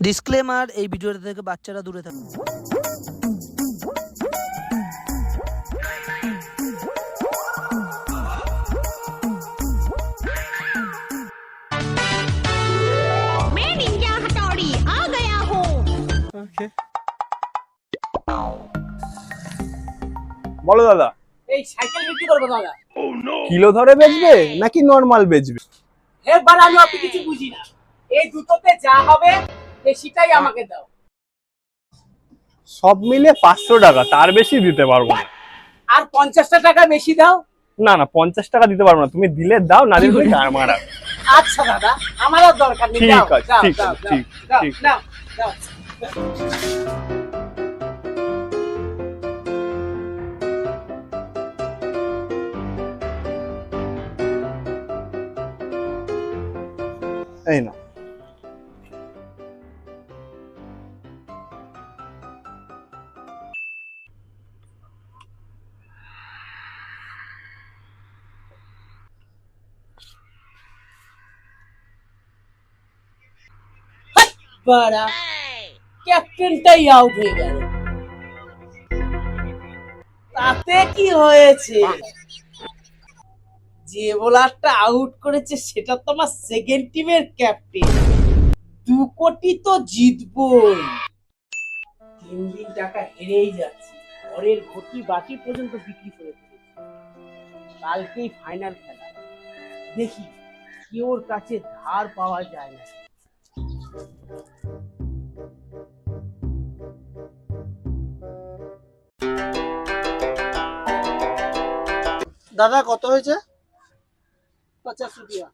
Disclaimer এই ভিডিওটা থেকে বাচ্চারা দূরে থাকে। বলো দাদা। এই সাইকেল বিক্রি করব দাদা। oh, কিলো ধরে বেচবে হ্যাঁ। নাকি নর্মাল বেচবে? এবার আমি অত কিছু বুঝি না। এই দুটোতে যা হবে বেশিটাই আমাকে দাও। সব মিলে পাঁচশো টাকা তার বেশি দিতে পারব না। আর পঞ্চাশটা টাকা বেশি দাও। না না পঞ্চাশ টাকা দিতে পারব না তুমি দিলে দাও না দিলে তুমি গাড় মারা। আচ্ছা দাদা আমার আর দরকার নেই ঠিক আছে, ঠিক ঠিক, দাও, দাও। এই না বাড়া। ক্যাপ্টেনটাই আউট হয়ে গেল। তাতে কি হয়েছে? যে বোলারটা আউট করেছে সেটা তো আমার সেকেন্ড টিমের ক্যাপ্টেন দু কোটি তো জিতবই। তিন দিন টাকা হেরেই যাচ্ছে। পরের ঘটি বাকি পর্যন্ত বিক্রি করে কালকেই ফাইনাল খেলা। দেখি কি ওর কাছে ধার পাওয়া যায় না দাদা কত হয়েছে? পচাশ রুপিয়া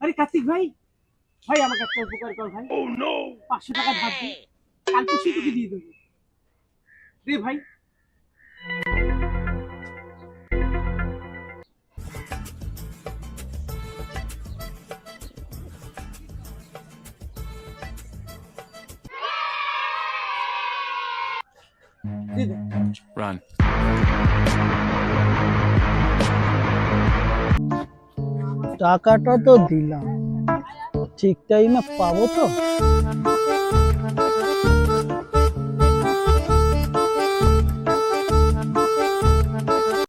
আরে কার্তিক ভাই ভাই আমাকে একটা উপকার কর ভাই। পাঁচশো টাকা ধার দিই কাল পরশু তোকে দিয়ে দেবো। দে ভাই। দে দে। Run. টাকাটা তো দিলাম। ঠিক টাইমে পাবো তো?